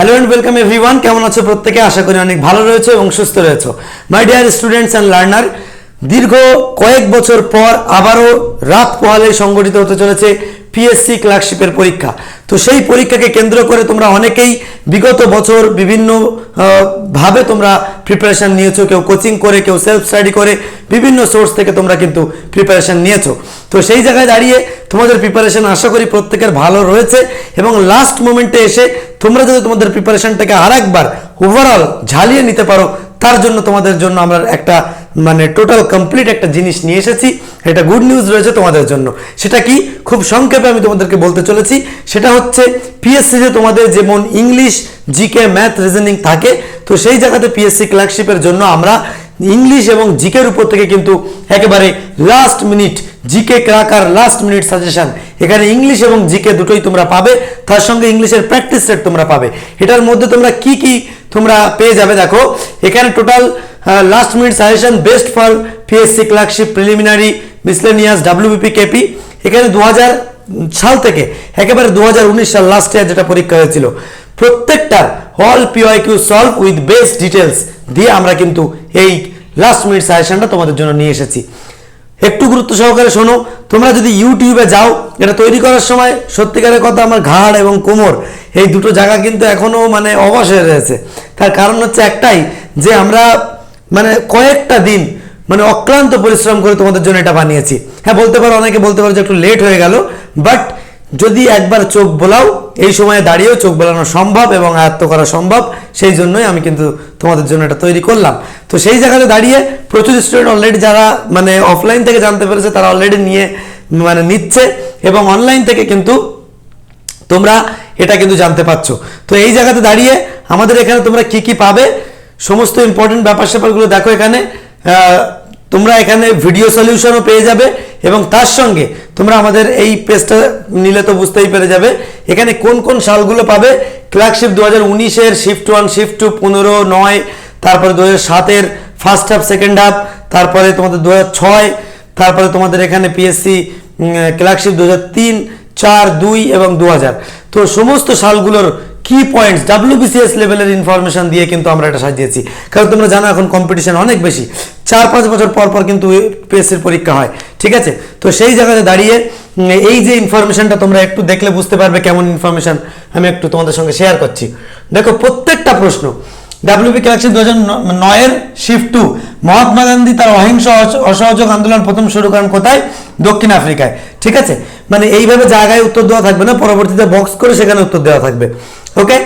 Hello and welcome everyone কেমন আছো প্রত্যেকে? আশা করি অনেক ভালো রয়েছে এবং সুস্থ রয়েছে। My dear students and learner দীর্ঘ কয়েক বছর পর আবারও রাত পোহালে সংগঠিত হতে চলেছে পিএসসি ক্লার্কশিপের পরীক্ষা। তো সেই পরীক্ষাকে কেন্দ্র করে তোমরা অনেকেই বিগত বছর বিভিন্ন ভাবে তোমরা প্রিপারেশন নিয়েছো। কেউ কোচিং করে, কেউ সেলফ স্টাডি করে, বিভিন্ন সোর্স থেকে তোমরা কিন্তু প্রিপারেশন নিয়েছো। তো সেই জায়গায় দাঁড়িয়ে তোমাদের প্রিপারেশন আশা করি প্রত্যেকের ভালো রয়েছে এবং লাস্ট মোমেন্টে এসে তোমরা যদি তোমাদের প্রিপারেশনটাকে আর একবার ওভারঅল ঝালিয়ে নিতে পারো, তার জন্য তোমাদের জন্য আমরা একটা মানে টোটাল কমপ্লিট একটা জিনিস নিয়ে এসেছি। এটা গুড নিউজ রয়েছে তোমাদের জন্য। সেটা কি? খুব সংক্ষেপে আমি তোমাদেরকে বলতে চলেছি। সেটা হচ্ছে পিএসসি যে তোমাদের যেমন ইংলিশ জিকে ম্যাথ রিজনিং থাকে, তো সেই জায়গাতে পিএসসি ক্লার্কশিপের জন্য আমরা ইংলিশ এবং জিকের উপর থেকে কিন্তু একেবারে last minute GK cracker last minute suggestion এখানে ইংলিশ এবং জিকে দুটোই তোমরা পাবে, তার সঙ্গে ইংলিশের প্র্যাকটিস সেট তোমরা পাবে। এটার মধ্যে তোমরা কি কি তোমরা পেয়ে যাবে দেখো, এখানে total last minute suggestion best for PSC clerkship preliminary miscellaneous WBP KP এখানে দু হাজার সাল থেকে, একেবারে দু হাজার উনিশ সাল লাস্ট ইয়ার যেটা পরীক্ষা হয়েছিল। প্রত্যেকটার all PYQ solve with best details দিয়ে আমরা কিন্তু এই লাস্ট মিনিট সাজেশনটা তোমাদের জন্য নিয়ে এসেছি। একটু গুরুত্ব সহকারে শোনো, তোমরা যদি ইউটিউবে যাও, এটা তৈরি করার সময় সত্যিকারের কথা আমার ঘাড় এবং কোমর, এই দুটো জায়গা কিন্তু এখনও মানে অবশ হয়ে রয়েছে। তার কারণ হচ্ছে একটাই, যে আমরা মানে কয়েকটা দিন মানে অক্লান্ত পরিশ্রম করে তোমাদের জন্য এটা বানিয়েছি। হ্যাঁ বলতে পারো, অনেকে বলতে পারো যে একটু লেট হয়ে গেল বাট যদি একবার চোখ বোলাও, এই সময়ে দাঁড়িয়েও চোখ বোলানো সম্ভব এবং আয়ত্ত করা সম্ভব, সেই জন্যই আমি কিন্তু তোমাদের জন্য এটা তৈরি করলাম। তো সেই জায়গাতে দাঁড়িয়ে প্রচুর স্টুডেন্ট অলরেডি যারা মানে অফলাইন থেকে জানতে পেরেছে, তারা অলরেডি নিয়ে মানে নিচ্ছে এবং অনলাইন থেকে কিন্তু তোমরা এটা কিন্তু জানতে পারছ। তো এই জায়গাতে দাঁড়িয়ে আমাদের এখানে তোমরা কি কি পাবে, সমস্ত ইম্পর্টেন্ট ব্যাপার স্যাপারগুলো দেখো এখানে। তোমরা এখানে ভিডিও সলিউশনও পেয়ে যাবে এবং তার সঙ্গে তোমরা আমাদের এই পেজটা নিলে তো বুঝতেই পেরে যাবে। এখানে কোন কোন সালগুলো পাবে? ক্লার্কশিপ দু হাজার উনিশের শিফট ওয়ান শিফট টু পনেরো, নয়, তারপরে দু হাজার সাতের ফার্স্ট হাফ সেকেন্ড হাফ তারপরে তোমাদের দু ছয়, তারপরে তোমাদের এখানে পিএসসি ক্লার্কশিপ দু হাজার তিন, চার, দুই এবং দু হাজার তো সমস্ত সালগুলোর কি পয়েন্টস ডাব্লিউবিসিএস লেভেলের ইনফরমেশন দিয়ে কিন্তু আমরা এটা সাজিয়েছি কারণ তোমরা জানো এখন কম্পিটিশন অনেক বেশি। চার, পাঁচ বছর পর পর কিন্তু পিএসসির পরীক্ষা হয়, ঠিক আছে? তো সেই জায়গাতে দাঁড়িয়ে এই যে ইনফরমেশনটা তোমরা একটু দেখলে বুঝতে পারবে কেমন ইনফরমেশন আমি একটু তোমাদের সঙ্গে শেয়ার করছি। দেখো, প্রত্যেকটা প্রশ্ন ডাব্লিউপি কালেকশন দু হাজার নয়ের শিফট টু মহাত্মা গান্ধী তার অহিংস অস- অসহযোগ আন্দোলন প্রথম শুরু করেন কোথায়? দক্ষিণ আফ্রিকায়, ঠিক আছে? মানে এইভাবে জায়গায় উত্তর দেওয়া থাকবে না, পরবর্তীতে বক্স করে সেখানে উত্তর দেওয়া থাকবে। ওকে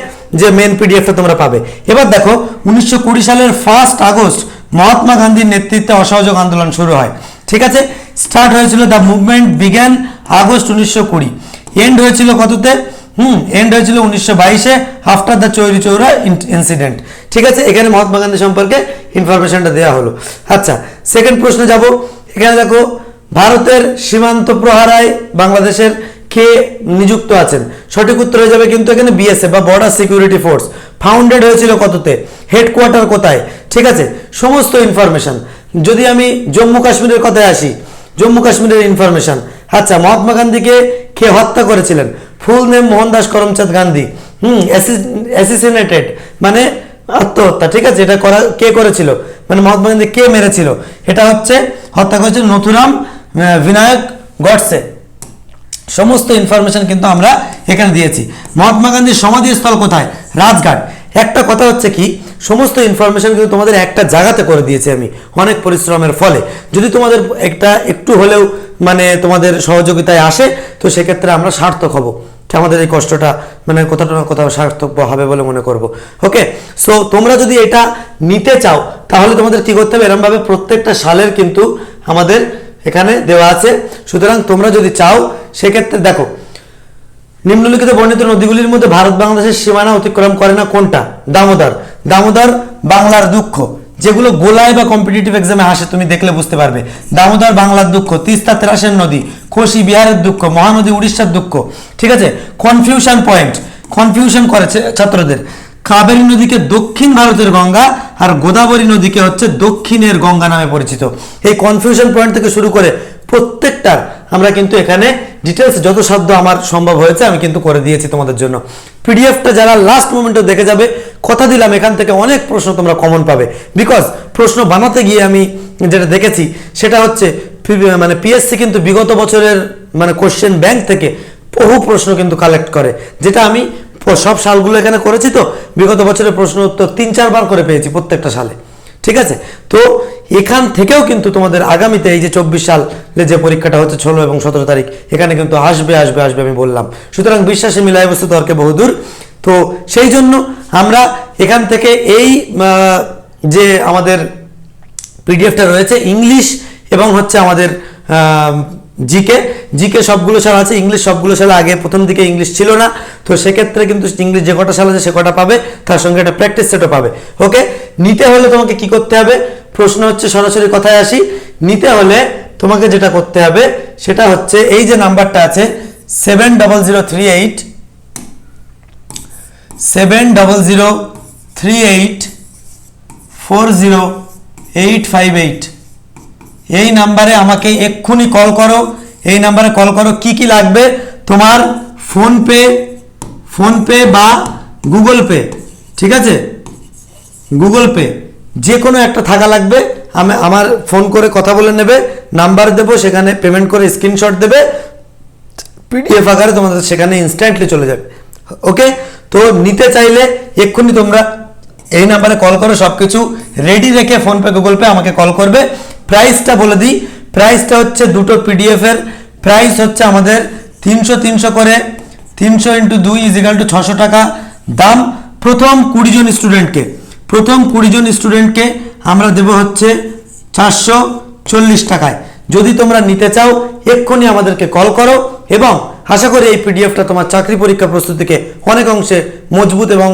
যে মেন পিডিএফটা তোমরা পাবে। এবার দেখো, উনিশশো কুড়ি সালের ফার্স্ট আগস্ট মহাত্মা গান্ধীর নেতৃত্বে অসহযোগ আন্দোলন শুরু হয়। ঠিক আছে? স্টার্ট হয়েছিল দ্য মুভমেন্ট বিজ্ঞান আগস্ট উনিশশো কুড়ি। এন্ড হয়েছিল কততে? হুম এন্ড হয়েছিল উনিশশো বাইশে after the Chauri Chaura incident ঠিক আছে? এখানে মহাত্মা গান্ধী সম্পর্কে ইনফরমেশনটা দেওয়া হলো। আচ্ছা সেকেন্ড প্রশ্নে যাব। এখানে দেখো ভারতের সীমান্ত প্রহারায় বাংলাদেশের কে নিযুক্ত আছেন? সঠিক উত্তর হয়ে যাবে কিন্তু এখানে বিএসএফ বা বর্ডার সিকিউরিটি ফোর্স ফাউন্ডেড হয়েছিল কততে? হেডকোয়ার্টার কোথায়? ঠিক আছে, সমস্ত ইনফরমেশন যদি আমি জম্মু কাশ্মীরের কথায় আসি, জম্মু কাশ্মীরের ইনফরমেশন আচ্ছা মহাত্মা গান্ধীকে কে হত্যা করেছিলেন? Full name Mohandas Karamchand Gandhi. Hmm assassinated মানে আত্মহত্যা। ঠিক আছে, এটা করা কে করেছিল? মানে মহাত্মা গান্ধী কে মেরেছিল? এটা হচ্ছে হত্যা করেছিল নথুরাম বিনায়ক গডসে সমস্ত ইনফরমেশন কিন্তু আমরা এখানে দিয়েছি। মহাত্মা গান্ধীর সমাধিস্থল কোথায়? রাজঘাট। একটা কথা হচ্ছে কি, সমস্ত ইনফরমেশন কিন্তু তোমাদের একটা জায়গাতে করে দিয়েছি আমি, অনেক পরিশ্রমের ফলে। যদি তোমাদের একটা একটু হলেও মানে তোমাদের সহযোগিতায় আসে, তো সেক্ষেত্রে আমরা সার্থক হব। আমাদের এই কষ্টটা মানে কোথাও না কোথাও সার্থক হবে বলে মনে করব। ওকে? সো তোমরা যদি এটা নিতে চাও, তাহলে তোমাদের কি করতে হবে? এরমভাবে প্রত্যেকটা সালের কিন্তু আমাদের এখানে দেওয়া আছে, সুতরাং তোমরা যদি চাও, সেক্ষেত্রে দেখো, নিম্নলিখিত বর্ণিত নদীগুলির মধ্যে ভারত বাংলাদেশের সীমানা অতিক্রম করে না কোনটা? দামোদর। দামোদর বাংলার দুঃখ। যেগুলো গোলায় বা কম্পিটিটিভ এক্সামে আসে তুমি দেখলে বুঝতে পারবে। দামোদর বাংলার দুঃখ, তিস্তা ত্রাসের নদী, কোশি বিহারের দুঃখ, মহানদী উড়িষ্যার দুঃখ। ঠিক আছে? কনফিউশন পয়েন্ট কনফিউশন করেছে ছাত্রদের। কাবেরী নদীকে দক্ষিণ ভারতের গঙ্গা আর গোদাবরী নদীকে হচ্ছে দক্ষিণের গঙ্গা নামে পরিচিত। এই কনফিউশন পয়েন্ট থেকে শুরু করে প্রত্যেকটার আমরা কিন্তু এখানে ডিটেলস যত সাধ্য আমার সম্ভব হয়েছে, আমি কিন্তু করে দিয়েছি তোমাদের জন্য। পিডিএফটা যারা লাস্ট মোমেন্টে দেখে যাবে, কথা দিলাম, এখান থেকে অনেক প্রশ্ন তোমরা কমন পাবে। বিকজ প্রশ্ন বানাতে গিয়ে আমি যেটা দেখেছি, সেটা হচ্ছে মানে পিএসসি কিন্তু বিগত বছরের মানে কোশ্চেন ব্যাংক থেকে বহু প্রশ্ন কিন্তু কালেক্ট করে, যেটা আমি সব সালগুলো এখানে করেছি তো? বিগত বছরের প্রশ্ন উত্তর তিন চারবার করে পেয়েছি প্রত্যেকটা সালে। ঠিক আছে? তো এখান থেকেও কিন্তু তোমাদের আগামীতে এই যে চব্বিশ সালে যে পরীক্ষাটা হচ্ছে ষোলো এবং সতেরো তারিখ, এখানে কিন্তু আসবে আসবে আসবে আমি বললাম। সুতরাং বিশ্বাসে মিলাই বস্তু তর্কে বহুদূর। তো সেই জন্য আমরা এখান থেকে এই যে আমাদের পিডিএফটা রয়েছে, ইংলিশ এবং হচ্ছে আমাদের জিকে জিকে সবগুলো সাল আছে ইংলিশ সবগুলো সালে আগে প্রথম দিকে ইংলিশ ছিল না। তো সেক্ষেত্রে কিন্তু ইংলিশ যে কটা সাল আছে সে কটা পাবে, তার সঙ্গে একটা প্র্যাকটিস সেটও পাবে। ওকে নিতে হলে তোমাকে কি করতে হবে? প্রশ্ন হচ্ছে সরাসরি কথায় আসি। নিতে হলে তোমাকে যেটা করতে হবে, সেটা হচ্ছে এই যে নাম্বারটা আছে seven double zero three eight seven double zero three eight four zero eight five eight এই নাম্বারে আমাকে এক্ষুনি কল করো। এই নাম্বারে কল করো, কি কি লাগবে? তোমার ফোনপে ফোনপে বা গুগল পে, ঠিক আছে? গুগল পে যে কোনো একটা থাকা লাগবে। আমি, আমার ফোন করে কথা বলে নেবে, নাম্বার দেবো, সেখানে পেমেন্ট করে স্ক্রিনশট দেবে, পিডিএফ আকারে তোমাদের সেখানে ইনস্ট্যান্টলি চলে যাবে। ওকে তো নিতে চাইলে এক্ষুনি তোমরা এই নাম্বারে কল করো সব কিছু রেডি রেখে ফোনপে গুগল পে আমাকে কল করবে। প্রাইসটা বলে দিই। প্রাইসটা হচ্ছে দুটো পিডিএফ এর। প্রাইস হচ্ছে আমাদের তিনশো তিনশো করে। তিনশো ইন্টু দুই ইজিক্যাল টু ছশো টাকা। দাম প্রথম কুড়ি জন স্টুডেন্টকে প্রথম কুড়ি জন স্টুডেন্টকে আমরা দেবো হচ্ছে চারশো চল্লিশ টাকায়। যদি তোমরা নিতে চাও, এক্ষুনি আমাদেরকে কল করো এবং আশা করি এই পিডিএফটা তোমার চাকরি পরীক্ষা প্রস্তুতিকে অনেক অংশে মজবুত এবং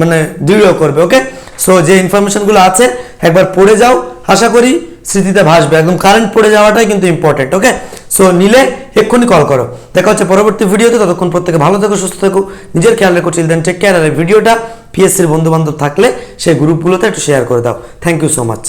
মানে দৃঢ় করবে ওকে সো যে ইনফরমেশনগুলো আছে, একবার পড়ে যাও। আশা করি স্মৃতিতে ভাসবে, একদম কারেন্ট পড়ে যাওয়াটাই কিন্তু ইম্পর্টেন্ট ওকে সো নিলে এক্ষুনি কল করো। দেখা হচ্ছে পরবর্তী ভিডিওতে ততক্ষণ প্রত্যেকে ভালো থেকো, সুস্থ থেকো, নিজের খেয়াল রেখো চিলড্রেন টেক কেয়ার আর ভিডিওটা পিএসসির বন্ধুবান্ধব থাকলে সেই গ্রুপগুলোতে একটু শেয়ার করে দাও। Thank you so much